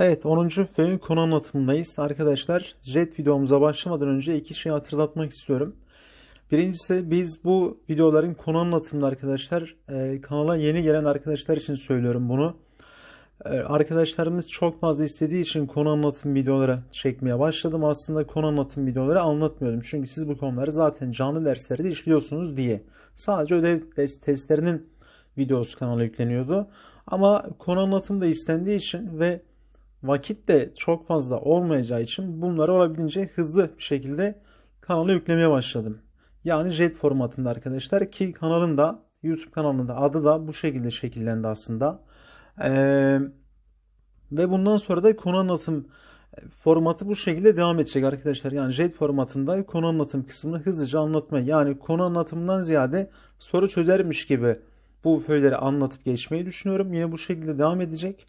Evet 10. föyün konu anlatımındayız. Arkadaşlar jet videomuza başlamadan önce iki şey hatırlatmak istiyorum. Birincisi biz bu videoların konu anlatımında arkadaşlar e, kanala yeni gelen arkadaşlar için söylüyorum bunu. E, arkadaşlarımız çok fazla istediği için konu anlatım videoları çekmeye başladım. Aslında konu anlatım videoları anlatmıyordum. Çünkü siz bu konuları zaten canlı derslerde işliyorsunuz diye. Sadece ödev testlerinin videosu kanala yükleniyordu. Ama konu anlatım da istendiği için ve vakit de çok fazla olmayacağı için bunları olabildiğince hızlı bir şekilde kanala yüklemeye başladım. Yani jet formatında arkadaşlar ki kanalın da YouTube kanalında adı da bu şekilde şekillendi aslında. Ee, ve bundan sonra da konu anlatım formatı bu şekilde devam edecek arkadaşlar. Yani jet formatında konu anlatım kısmını hızlıca anlatmayı yani konu anlatımından ziyade soru çözermiş gibi bu föyleri anlatıp geçmeyi düşünüyorum. Yine bu şekilde devam edecek.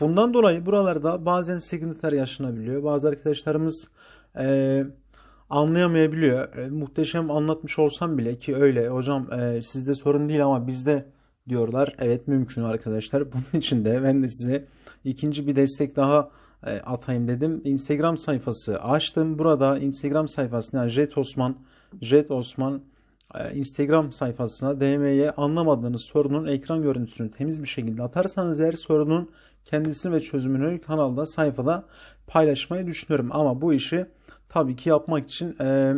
Bundan dolayı buralarda bazen sıkıntılar yaşanabiliyor. Bazı arkadaşlarımız e, anlayamayabiliyor. E, muhteşem anlatmış olsam bile ki öyle hocam e, sizde sorun değil ama bizde diyorlar. Evet mümkün arkadaşlar. Bunun için de ben de size ikinci bir destek daha e, atayım dedim. Instagram sayfası açtım. Burada Instagram sayfasına Jet Osman Jet Osman e, Instagram sayfasına DM'ye anlamadığınız sorunun ekran görüntüsünü temiz bir şekilde atarsanız eğer sorunun kendisini ve çözümünü kanalda sayfada paylaşmayı düşünüyorum. Ama bu işi tabii ki yapmak için e,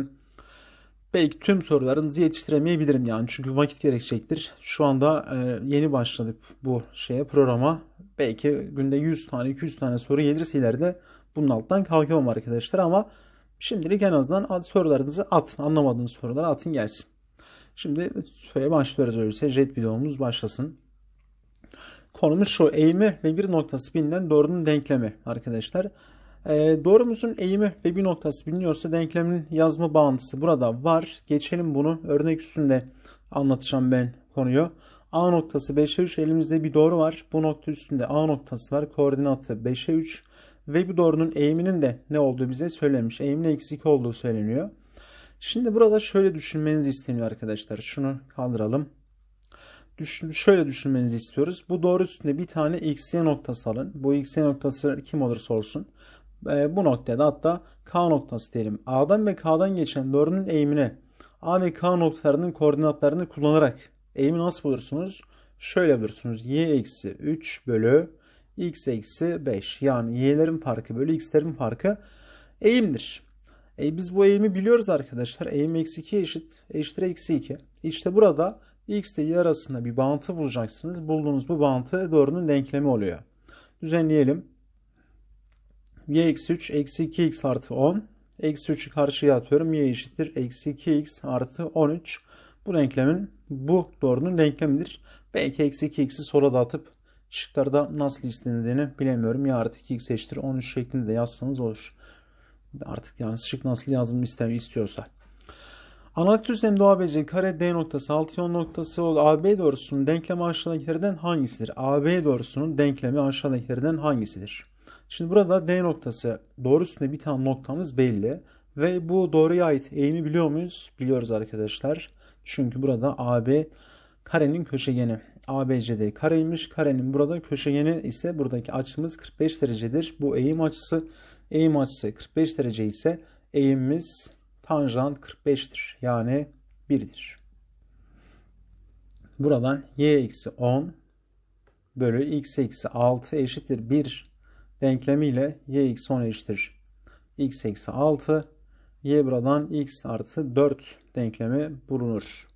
belki tüm sorularınızı yetiştiremeyebilirim yani. Çünkü vakit gerekecektir. Şu anda e, yeni başladık bu şeye programa. Belki günde 100 tane 200 tane soru gelirse ileride bunun altından kalkamam arkadaşlar ama şimdilik en azından sorularınızı atın. Anlamadığınız soruları atın gelsin. Şimdi şöyle başlıyoruz öyleyse. Jet videomuz başlasın. Konumuz şu. Eğimi ve bir noktası bilinen doğrunun denklemi arkadaşlar. E, doğrumuzun eğimi ve bir noktası biliniyorsa denklemin yazma bağıntısı burada var. Geçelim bunu. Örnek üstünde anlatacağım ben konuyu. A noktası 5'e 3 elimizde bir doğru var. Bu nokta üstünde A noktası var. Koordinatı 5'e 3 ve bu doğrunun eğiminin de ne olduğu bize söylemiş. Eğimin eksi 2 olduğu söyleniyor. Şimdi burada şöyle düşünmenizi isteniyor arkadaşlar. Şunu kaldıralım. Düşün, şöyle düşünmenizi istiyoruz. Bu doğru üstünde bir tane xy noktası alın. Bu xy noktası kim olursa olsun. E, bu noktada hatta k noktası diyelim. A'dan ve k'dan geçen doğrunun eğimine A ve k noktalarının koordinatlarını kullanarak eğimi nasıl bulursunuz? Şöyle bulursunuz. y eksi 3 bölü x eksi 5. Yani y'lerin farkı bölü x'lerin farkı eğimdir. E biz bu eğimi biliyoruz arkadaşlar. Eğim eksi 2 eşit, eşittir eksi 2. İşte burada x ile y arasında bir bağıntı bulacaksınız. Bulduğunuz bu bağıntı doğrunun denklemi oluyor. Düzenleyelim. y eksi 3 eksi 2x artı 10. Eksi 3'ü karşıya atıyorum. y eşittir eksi 2x artı 13. Bu denklemin bu doğrunun denklemidir. Belki eksi 2x'i sola da atıp şıklarda nasıl istenildiğini bilemiyorum. Ya artı 2x eşittir 13 şeklinde de yazsanız olur. Artık yani şık nasıl yazılımı istiyorsa. Analitik düzlemde ABC kare D noktası 6 yon noktası ol AB doğrusunun denklemi aşağıdakilerden hangisidir? AB doğrusunun denklemi aşağıdakilerden hangisidir? Şimdi burada D noktası doğru üstünde bir tane noktamız belli. Ve bu doğruya ait eğimi biliyor muyuz? Biliyoruz arkadaşlar. Çünkü burada AB karenin köşegeni. ABCD kareymiş. Karenin burada köşegeni ise buradaki açımız 45 derecedir. Bu eğim açısı. Eğim açısı 45 derece ise eğimimiz tanjant 45'tir. Yani 1'dir. Buradan y eksi 10 bölü x eksi 6 eşittir 1 denklemiyle y eksi 10 eşittir x eksi 6 y buradan x artı 4 denklemi bulunur.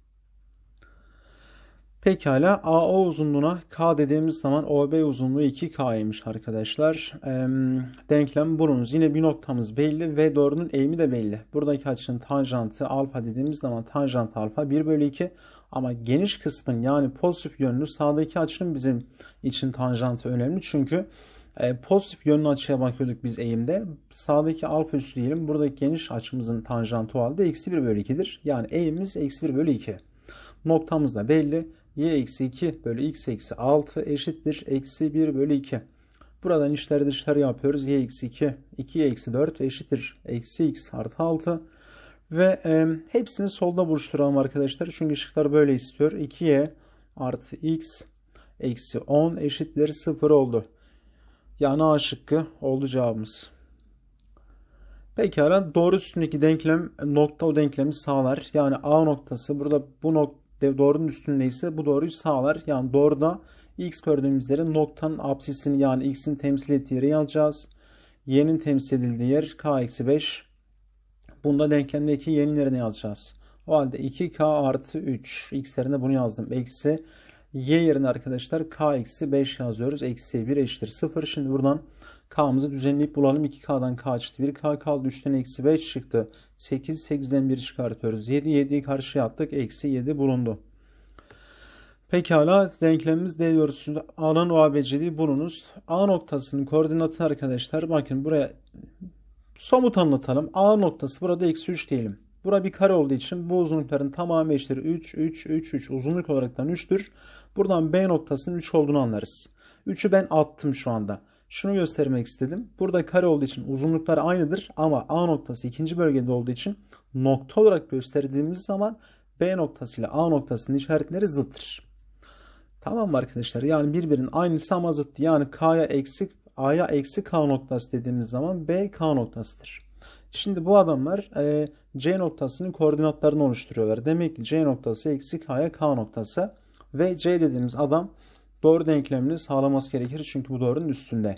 Pekala AO uzunluğuna K dediğimiz zaman OB uzunluğu 2K'ymış arkadaşlar. E, denklem bulunuz. Yine bir noktamız belli ve doğrunun eğimi de belli. Buradaki açının tanjantı alfa dediğimiz zaman tanjant alfa 1 bölü 2. Ama geniş kısmın yani pozitif yönlü sağdaki açının bizim için tanjantı önemli. Çünkü e, pozitif yönlü açıya bakıyorduk biz eğimde. Sağdaki alfa üstü diyelim. Buradaki geniş açımızın tanjantı o halde eksi 1 bölü 2'dir. Yani eğimimiz eksi 1 bölü 2. Noktamız da belli y eksi 2 bölü x eksi 6 eşittir. Eksi 1 bölü 2. Buradan içleri dışları yapıyoruz. y eksi 2, 2 eksi 4 eşittir. Eksi x artı 6. Ve e, hepsini solda buluşturalım arkadaşlar. Çünkü ışıklar böyle istiyor. 2y artı x eksi 10 eşittir 0 oldu. Yani A şıkkı oldu cevabımız. Pekala doğru üstündeki denklem nokta o denklemi sağlar. Yani A noktası burada bu nokta doğrunun üstündeyse bu doğruyu sağlar. Yani doğruda x gördüğümüz yere noktanın apsisini yani x'in temsil ettiği yeri yazacağız. Y'nin temsil edildiği yer k-5. Bunda denklemdeki y'nin yerine yazacağız. O halde 2k artı 3. x yerine bunu yazdım. Eksi y yerine arkadaşlar k eksi 5 yazıyoruz. Eksi 1 eşittir 0. Şimdi buradan k'mızı düzenleyip bulalım. 2k'dan k çıktı. 1k kaldı. 3'ten eksi 5 çıktı. 8, 8'den 1 çıkartıyoruz. 7, 7'yi karşıya attık. Eksi 7 bulundu. Pekala denklemimiz D doğrusunda A'nın o ABC'liği bulunuz. A noktasının koordinatı arkadaşlar bakın buraya somut anlatalım. A noktası burada eksi 3 diyelim. Bura bir kare olduğu için bu uzunlukların tamamı eşittir 3, 3, 3, 3 uzunluk olaraktan 3'tür. Buradan B noktasının 3 olduğunu anlarız. 3'ü ben attım şu anda. Şunu göstermek istedim. Burada kare olduğu için uzunluklar aynıdır ama A noktası ikinci bölgede olduğu için nokta olarak gösterdiğimiz zaman B noktası ile A noktasının işaretleri zıttır. Tamam mı arkadaşlar? Yani birbirinin aynısı ama zıttı. Yani K'ya eksi A'ya eksi K noktası dediğimiz zaman B K noktasıdır. Şimdi bu adamlar e, C noktasının koordinatlarını oluşturuyorlar. Demek ki C noktası eksi K'ya K noktası ve C dediğimiz adam doğru denklemini sağlaması gerekir. Çünkü bu doğrunun üstünde.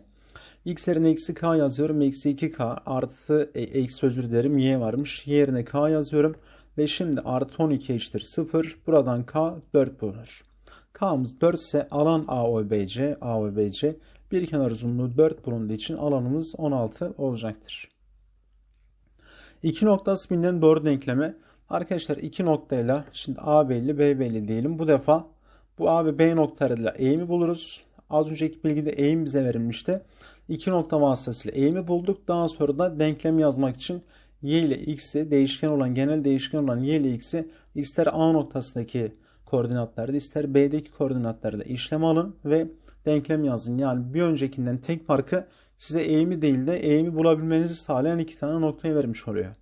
X yerine eksi K yazıyorum. Eksi 2K artı eksi özür dilerim Y varmış. Y yerine K yazıyorum. Ve şimdi artı 12 eşittir 0. Buradan K 4 bulunur. K'mız 4 ise alan AOBC, AOBC bir kenar uzunluğu 4 bulunduğu için alanımız 16 olacaktır. İki noktası bilinen doğru denkleme. Arkadaşlar iki noktayla şimdi A belli B belli diyelim. Bu defa bu A ve B noktalarıyla eğimi buluruz. Az önceki bilgide eğim bize verilmişti. İki nokta vasıtasıyla eğimi bulduk. Daha sonra da denklem yazmak için y ile x'i değişken olan genel değişken olan y ile x'i ister A noktasındaki koordinatlarda ister B'deki koordinatlarda işlem alın ve denklem yazın. Yani bir öncekinden tek farkı size eğimi değil de eğimi bulabilmenizi sağlayan iki tane noktayı vermiş oluyor.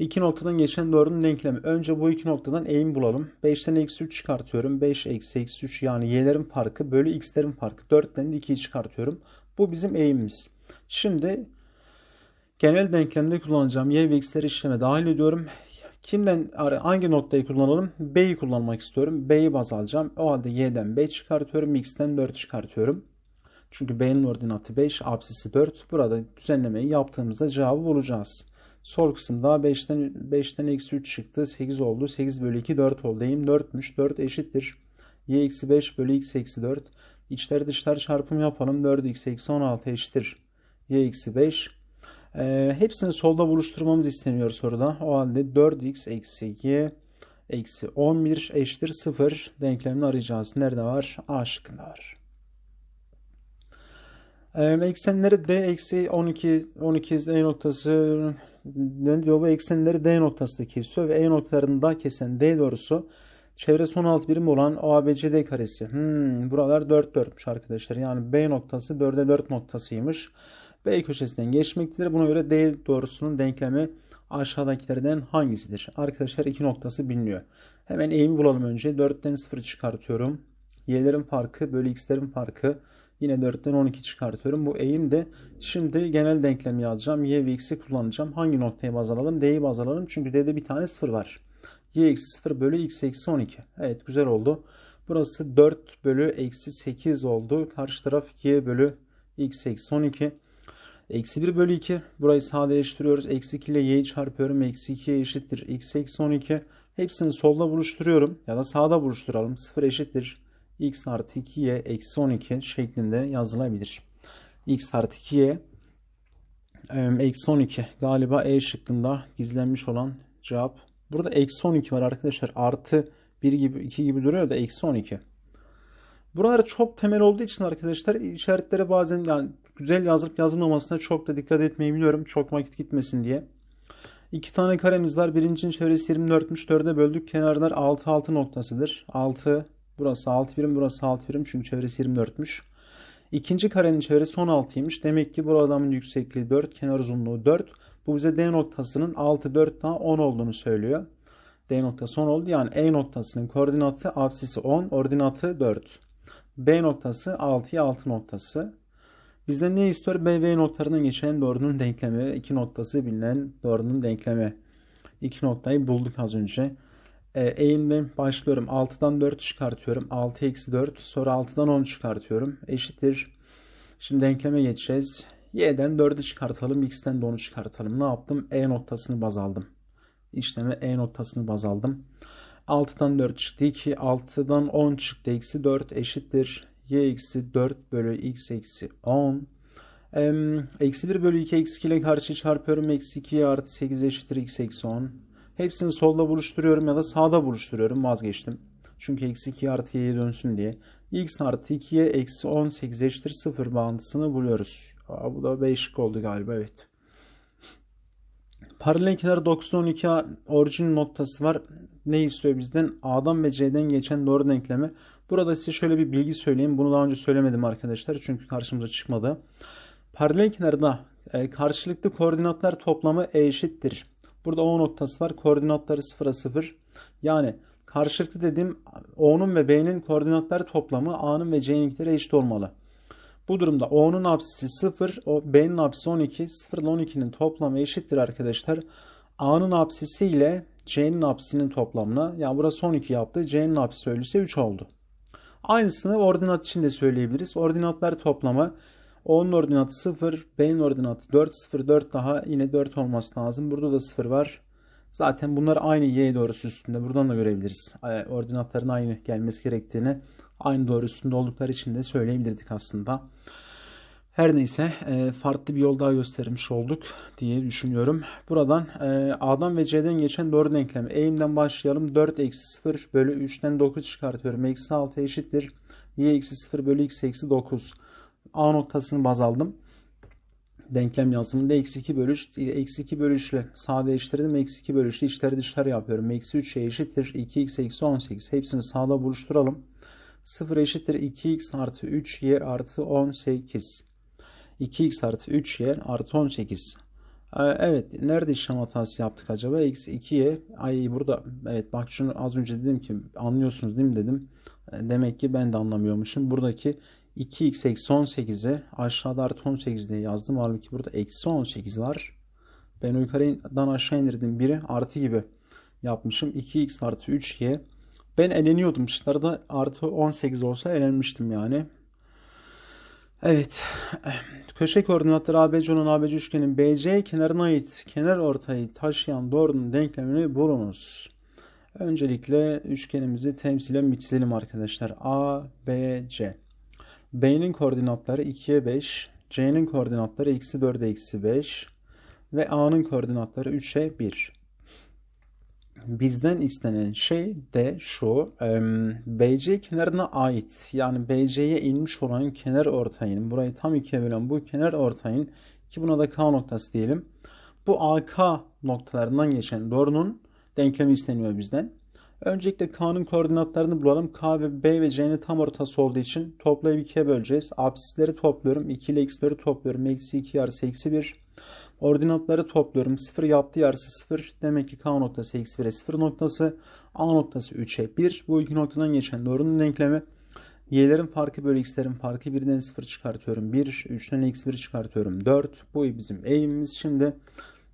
İki noktadan geçen doğrunun denklemi. Önce bu iki noktadan eğim bulalım. 5'ten eksi 3 çıkartıyorum. 5 eksi eksi 3 yani y'lerin farkı bölü x'lerin farkı. 4'ten de 2'yi çıkartıyorum. Bu bizim eğimimiz. Şimdi genel denklemde kullanacağım y ve x'leri işleme dahil ediyorum. Kimden hangi noktayı kullanalım? B'yi kullanmak istiyorum. B'yi baz alacağım. O halde y'den B çıkartıyorum. X'ten 4 çıkartıyorum. Çünkü B'nin ordinatı 5, apsisi 4. Burada düzenlemeyi yaptığımızda cevabı bulacağız. Sol kısımda 5'ten 5'ten eksi 3 çıktı. 8 oldu. 8 bölü 2 4 oldu. Eğim 4'müş. 4 eşittir. Y eksi 5 bölü x eksi 4. İçler dışlar çarpımı yapalım. 4x eksi 16 eşittir. Y eksi 5. E, hepsini solda buluşturmamız isteniyor soruda. O halde 4x eksi y eksi 11 eşittir 0 denklemini arayacağız. Nerede var? A şıkkında var. E, eksenleri d eksi 12 12 e noktası bu eksenleri d noktasında kesiyor ve e noktalarında kesen d doğrusu çevresi 16 birim olan ABCD karesi. Hmm, buralar 4 4'müş arkadaşlar. Yani B noktası 4'e 4 noktasıymış. B köşesinden geçmektedir. Buna göre D doğrusunun denklemi aşağıdakilerden hangisidir? Arkadaşlar iki noktası biliniyor. Hemen eğimi bulalım önce. 4'ten 0 çıkartıyorum. Y'lerin farkı bölü x'lerin farkı. Yine 4'ten 12 çıkartıyorum. Bu eğim de şimdi genel denklem yazacağım. Y ve x'i kullanacağım. Hangi noktayı baz alalım? D'yi baz alalım. Çünkü D'de bir tane 0 var. Y eksi 0 bölü x eksi 12. Evet güzel oldu. Burası 4 bölü eksi 8 oldu. Karşı taraf y bölü x eksi 12. Eksi 1 bölü 2. Burayı sadeleştiriyoruz. Eksi 2 ile y'yi çarpıyorum. Eksi 2'ye eşittir. x eksi 12. Hepsini solda buluşturuyorum. Ya da sağda buluşturalım. 0 eşittir. X artı 2y eksi 12 şeklinde yazılabilir. x artı 2y eksi 12. Galiba E şıkkında gizlenmiş olan cevap. Burada eksi 12 var arkadaşlar. Artı 1 gibi 2 gibi duruyor da eksi 12. Buralar çok temel olduğu için arkadaşlar işaretlere bazen yani güzel yazılıp yazılmamasına çok da dikkat etmeyi biliyorum. Çok vakit gitmesin diye. İki tane karemiz var. Birincinin çevresi 24'müş. 4'e böldük. Kenarlar 6 6 noktasıdır. 6 burası 6 birim burası 6 birim çünkü çevresi 24'müş. İkinci karenin çevresi 16'ymış. Demek ki bu adamın yüksekliği 4, kenar uzunluğu 4. Bu bize D noktasının 6 4 daha 10 olduğunu söylüyor. D noktası 10 oldu. Yani E noktasının koordinatı apsisi 10, ordinatı 4. B noktası 6'ya 6 noktası. Bizden ne istiyor? B ve noktalarından geçen doğrunun denklemi. iki noktası bilinen doğrunun denklemi. İki noktayı bulduk az önce. E, başlıyorum. 6'dan 4 çıkartıyorum. 6 eksi 4. Sonra 6'dan 10 çıkartıyorum. Eşittir. Şimdi denkleme geçeceğiz. Y'den 4'ü çıkartalım. X'ten de 10'u çıkartalım. Ne yaptım? E noktasını baz aldım. İşleme E noktasını baz aldım. 6'dan 4 çıktı 2. 6'dan 10 çıktı. Eksi 4 eşittir. Y eksi 4 bölü X eksi 10. Em, Eksi 1 bölü 2 eksi 2 ile karşı çarpıyorum. Eksi 2 artı 8 eşittir X eksi 10. Hepsini solda buluşturuyorum ya da sağda buluşturuyorum. Vazgeçtim. Çünkü eksi 2 artı y'ye dönsün diye. X artı 2'ye eksi 18 eşittir 0 bağıntısını buluyoruz. Aa, bu da 5 oldu galiba evet. Paralel kenar 912 orijin noktası var. Ne istiyor bizden? A'dan ve C'den geçen doğru denklemi. Burada size şöyle bir bilgi söyleyeyim. Bunu daha önce söylemedim arkadaşlar. Çünkü karşımıza çıkmadı. Paralel kenarda e, karşılıklı koordinatlar toplamı E eşittir. Burada O noktası var. Koordinatları 0'a 0. Yani karşılıklı dediğim O'nun ve B'nin koordinatları toplamı A'nın ve C'ninkileri eşit olmalı. Bu durumda O'nun apsisi 0, o B'nin apsisi 12. 0 ile 12'nin toplamı eşittir arkadaşlar. A'nın apsisi ile C'nin apsisinin toplamına. Yani burası 12 yaptı. C'nin apsisi öyleyse 3 oldu. Aynısını ordinat için de söyleyebiliriz. Ordinatlar toplamı O'nun ordinatı 0, B'nin ordinatı 4, 0, 4 daha yine 4 olması lazım. Burada da 0 var. Zaten bunlar aynı y doğrusu üstünde. Buradan da görebiliriz. Ordinatların aynı gelmesi gerektiğini aynı doğru üstünde oldukları için de söyleyebilirdik aslında. Her neyse e, farklı bir yol daha göstermiş olduk diye düşünüyorum. Buradan e, A'dan ve C'den geçen doğru denklem. Eğimden başlayalım. 4 eksi 0 bölü 3'ten 9 çıkartıyorum. Eksi 6 eşittir. Y eksi 0 bölü x eksi 9. A noktasını baz aldım. Denklem yazımında eksi 2 bölü 3, eksi 2 bölü 3 ile sadeleştirdim. Eksi 2 bölü 3 ile içleri dışları yapıyorum. Eksi 3 şey eşittir. 2x eksi 18. Hepsini sağda buluşturalım. 0 eşittir 2x artı 3y artı 18. 2x artı 3y artı 18. Ee, Evet. Nerede işlem hatası yaptık acaba? Eksi 2y. Ay burada. Evet bak şunu az önce dedim ki anlıyorsunuz değil mi dedim. Ee, Demek ki ben de anlamıyormuşum. Buradaki 2x eksi 18'i aşağıda artı 18 diye yazdım. Halbuki burada eksi 18 var. Ben yukarıdan aşağı indirdim. Biri artı gibi yapmışım. 2x artı 3y. Ben eleniyordum. Dışarıda artı 18 olsa elenmiştim yani. Evet. Köşe koordinatları ABC olan ABC üçgenin BC kenarına ait kenar ortayı taşıyan doğrunun denklemini bulunuz. Öncelikle üçgenimizi temsilen çizelim arkadaşlar. A, B, C. B'nin koordinatları 2'ye 5, C'nin koordinatları eksi 4'e eksi 5 ve A'nın koordinatları 3'e 1. Bizden istenen şey de şu. BC kenarına ait yani BC'ye inmiş olan kenar ortayın burayı tam ikiye bölen bu kenar ortayın ki buna da K noktası diyelim. Bu AK noktalarından geçen doğrunun denklemi isteniyor bizden. Öncelikle K'nın koordinatlarını bulalım. K ve B ve C'nin tam ortası olduğu için toplayıp ikiye böleceğiz. Absisleri topluyorum. 2 ile x'leri topluyorum. Eksi 2 yarısı eksi 1. Ordinatları topluyorum. 0 yaptı yarısı 0. Demek ki K noktası eksi 1'e 0 noktası. A noktası 3'e 1. Bu iki noktadan geçen doğrunun denklemi. Y'lerin farkı bölü x'lerin farkı 1'den 0 çıkartıyorum. 1. 3'ten eksi 1 çıkartıyorum. 4. Bu bizim eğimimiz. Şimdi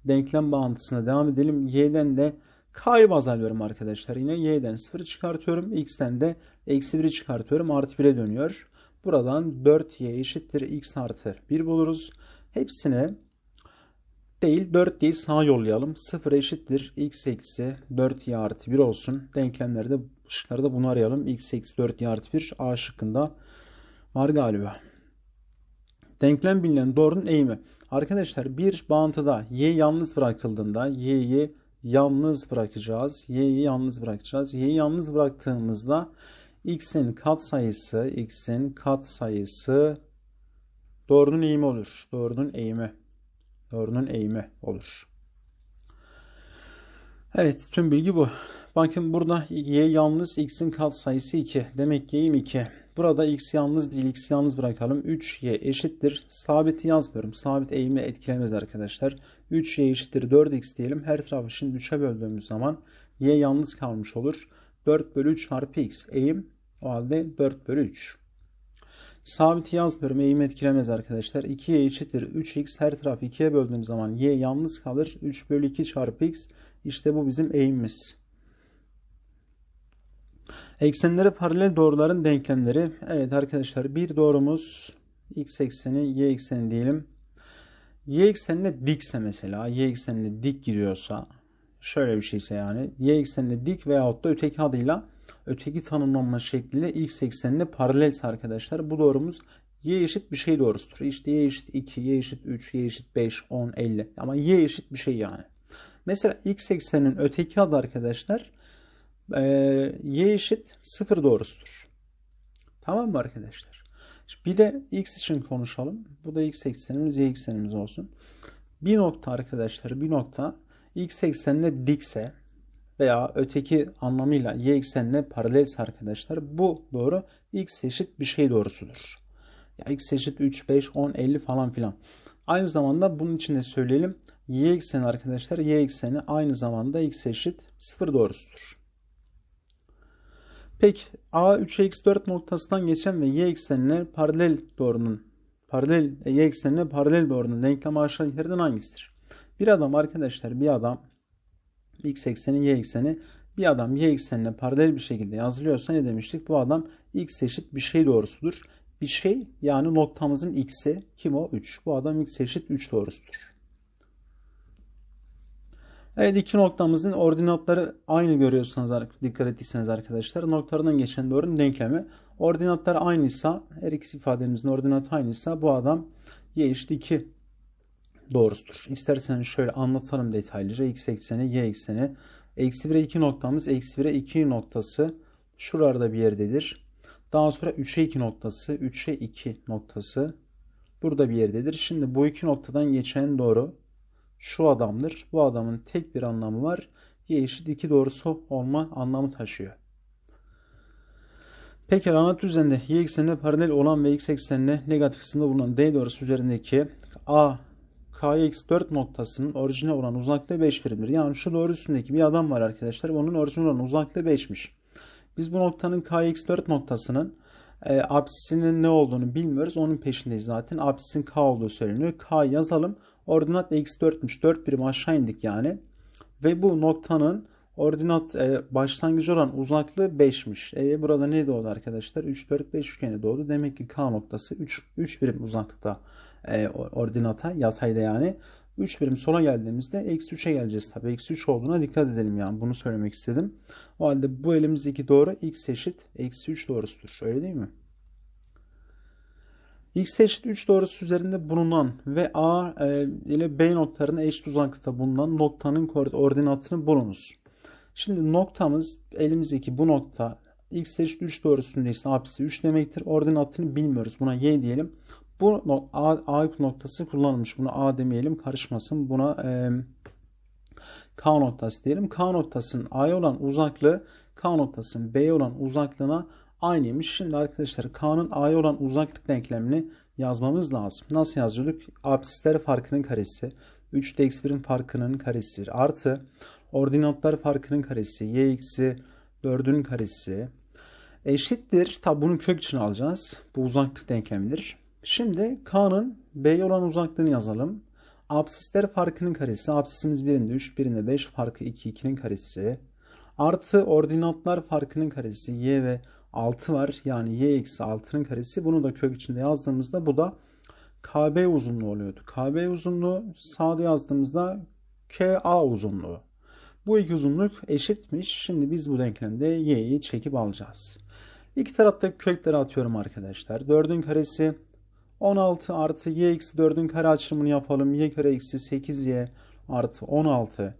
denklem bağıntısına devam edelim. Y'den de K'yı baz alıyorum arkadaşlar. Yine y'den 0 çıkartıyorum. X'ten de eksi 1'i çıkartıyorum. Artı 1'e dönüyor. Buradan 4y eşittir x artı 1 buluruz. Hepsine değil 4 değil sağa yollayalım. 0 eşittir x eksi 4y artı 1 olsun. Denklemlerde şıklarda bunu arayalım. x eksi 4y artı 1 A şıkkında var galiba. Denklem bilinen doğrunun eğimi. Arkadaşlar bir bağıntıda y yalnız bırakıldığında y'yi yalnız bırakacağız. Y'yi yalnız bırakacağız. Y'yi yalnız bıraktığımızda x'in katsayısı x'in katsayısı doğrunun eğimi olur. Doğrunun eğimi. Doğrunun eğimi olur. Evet tüm bilgi bu. Bakın burada y yalnız x'in katsayısı 2. Demek ki eğim 2. Burada x yalnız değil x yalnız bırakalım. 3y eşittir. Sabiti yazmıyorum. Sabit eğimi etkilemez arkadaşlar. 3y eşittir 4x diyelim. Her tarafı şimdi 3'e böldüğümüz zaman y yalnız kalmış olur. 4 bölü 3 çarpı x. Eğim o halde 4 bölü 3. Sabiti yazmıyorum. Eğim etkilemez arkadaşlar. 2y eşittir 3x. Her tarafı 2'ye böldüğüm zaman y yalnız kalır. 3 bölü 2 çarpı x. İşte bu bizim eğimimiz. Eksenlere paralel doğruların denklemleri. Evet arkadaşlar bir doğrumuz x ekseni y ekseni diyelim. Y eksenine dikse mesela y eksenine dik giriyorsa şöyle bir şeyse yani y eksenine dik veyahut da öteki adıyla öteki tanımlanma şekliyle x eksenine paralelse arkadaşlar bu doğrumuz y eşit bir şey doğrusudur. İşte y eşit 2, y eşit 3, y eşit 5, 10, 50 ama y eşit bir şey yani. Mesela x eksenin öteki adı arkadaşlar e, y eşit 0 doğrusudur. Tamam mı arkadaşlar? Bir de x için konuşalım. Bu da x eksenimiz y eksenimiz olsun. Bir nokta arkadaşlar bir nokta x eksenine dikse veya öteki anlamıyla y eksenine paralelse arkadaşlar bu doğru x eşit bir şey doğrusudur. Ya x eşit 3, 5, 10, 50 falan filan. Aynı zamanda bunun için de söyleyelim. Y ekseni arkadaşlar y ekseni aynı zamanda x eşit 0 doğrusudur. Peki a 3 x 4 noktasından geçen ve y eksenine paralel doğrunun paralel y eksenine paralel doğrunun denklemi aşağıdakilerden hangisidir? Bir adam arkadaşlar bir adam x ekseni y ekseni bir adam y eksenine paralel bir şekilde yazılıyorsa ne demiştik? Bu adam x eşit bir şey doğrusudur. Bir şey yani noktamızın x'i kim o? 3. Bu adam x eşit 3 doğrusudur. Evet iki noktamızın ordinatları aynı görüyorsanız dikkat ettiyseniz arkadaşlar noktalarından geçen doğrunun denklemi ordinatlar aynıysa her iki ifademizin ordinatı aynıysa bu adam y eşit 2 doğrusudur. İsterseniz şöyle anlatalım detaylıca x ekseni y ekseni eksi 1'e 2 noktamız eksi 1'e 2 noktası şuralarda bir yerdedir. Daha sonra 3'e 2 noktası 3'e 2 noktası burada bir yerdedir. Şimdi bu iki noktadan geçen doğru şu adamdır. Bu adamın tek bir anlamı var. Y eşit 2 doğrusu olma anlamı taşıyor. Peki anlat üzerinde y eksenine paralel olan ve x eksenine negatif kısımda bulunan d doğrusu üzerindeki a kx4 noktasının orijine olan uzaklığı 5 birimdir. Yani şu doğru üstündeki bir adam var arkadaşlar. Onun orijine olan uzaklığı 5'miş. Biz bu noktanın kx4 noktasının e, apsisinin ne olduğunu bilmiyoruz. Onun peşindeyiz zaten. Apsisin k olduğu söyleniyor. K yazalım. Ordinat x4'müş. 4 birim aşağı indik yani. Ve bu noktanın ordinat e, başlangıcı olan uzaklığı 5'miş. E, burada ne doğdu arkadaşlar? 3, 4, 5 üçgeni doğdu. Demek ki K noktası 3, 3 birim uzaklıkta e, ordinata yatayda yani. 3 birim sola geldiğimizde eksi 3'e geleceğiz tabii. Eksi 3 olduğuna dikkat edelim yani. Bunu söylemek istedim. O halde bu elimizdeki doğru x eşit eksi 3 doğrusudur. Öyle değil mi? X eşit 3 doğrusu üzerinde bulunan ve a e, ile b noktalarına eşit uzaklıkta bulunan noktanın ordinatını bulunuz. Şimdi noktamız elimizdeki bu nokta x eşit 3 doğrusundaysa apsisi 3 demektir. Ordinatını bilmiyoruz. Buna y diyelim. Bu a, a noktası kullanılmış. Buna a demeyelim karışmasın. Buna e, k noktası diyelim. K noktasının a'ya olan uzaklığı k noktasının b'ye olan uzaklığına aynıymış. Şimdi arkadaşlar K'nın A'ya olan uzaklık denklemini yazmamız lazım. Nasıl yazıyorduk? Absisler farkının karesi. 3 eksi 1'in farkının karesi. Artı ordinatlar farkının karesi. Y eksi 4'ün karesi. Eşittir. Tabi bunu kök için alacağız. Bu uzaklık denklemidir. Şimdi K'nın B'ye olan uzaklığını yazalım. Absisler farkının karesi. Absisimiz birinde 3, birinde 5 farkı 2, 2'nin karesi. Artı ordinatlar farkının karesi. Y ve 6 var. Yani y eksi 6'nın karesi. Bunu da kök içinde yazdığımızda bu da KB uzunluğu oluyordu. KB uzunluğu sağda yazdığımızda KA uzunluğu. Bu iki uzunluk eşitmiş. Şimdi biz bu denklemde y'yi çekip alacağız. İki tarafta kökleri atıyorum arkadaşlar. 4'ün karesi 16 artı y eksi 4'ün kare açılımını yapalım. y kare eksi 8y artı 16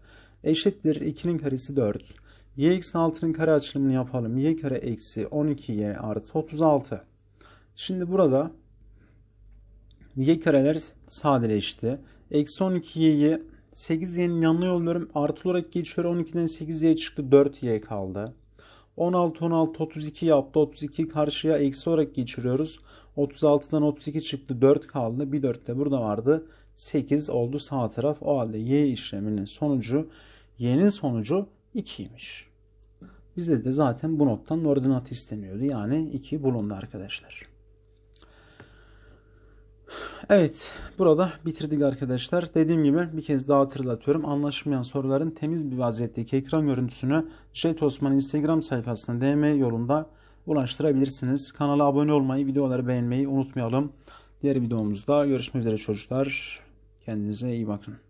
eşittir 2'nin karesi 4 y eksi 6'nın kare açılımını yapalım. y kare eksi 12y artı 36. Şimdi burada y kareler sadeleşti. Eksi 12y'yi 8y'nin yanına yolluyorum. Artı olarak geçiyor. 12'den 8y çıktı. 4y kaldı. 16, 16, 32 yaptı. 32 karşıya eksi olarak geçiriyoruz. 36'dan 32 çıktı. 4 kaldı. Bir 4 de burada vardı. 8 oldu sağ taraf. O halde y işleminin sonucu y'nin sonucu 2'ymiş. Bizde de zaten bu noktanın ordinatı isteniyordu. Yani 2 bulundu arkadaşlar. Evet, burada bitirdik arkadaşlar. Dediğim gibi bir kez daha hatırlatıyorum. Anlaşılmayan soruların temiz bir vaziyetteki ekran görüntüsünü Jet Osman Instagram sayfasına DM yolunda ulaştırabilirsiniz. Kanala abone olmayı, videoları beğenmeyi unutmayalım. Diğer videomuzda görüşmek üzere çocuklar. Kendinize iyi bakın.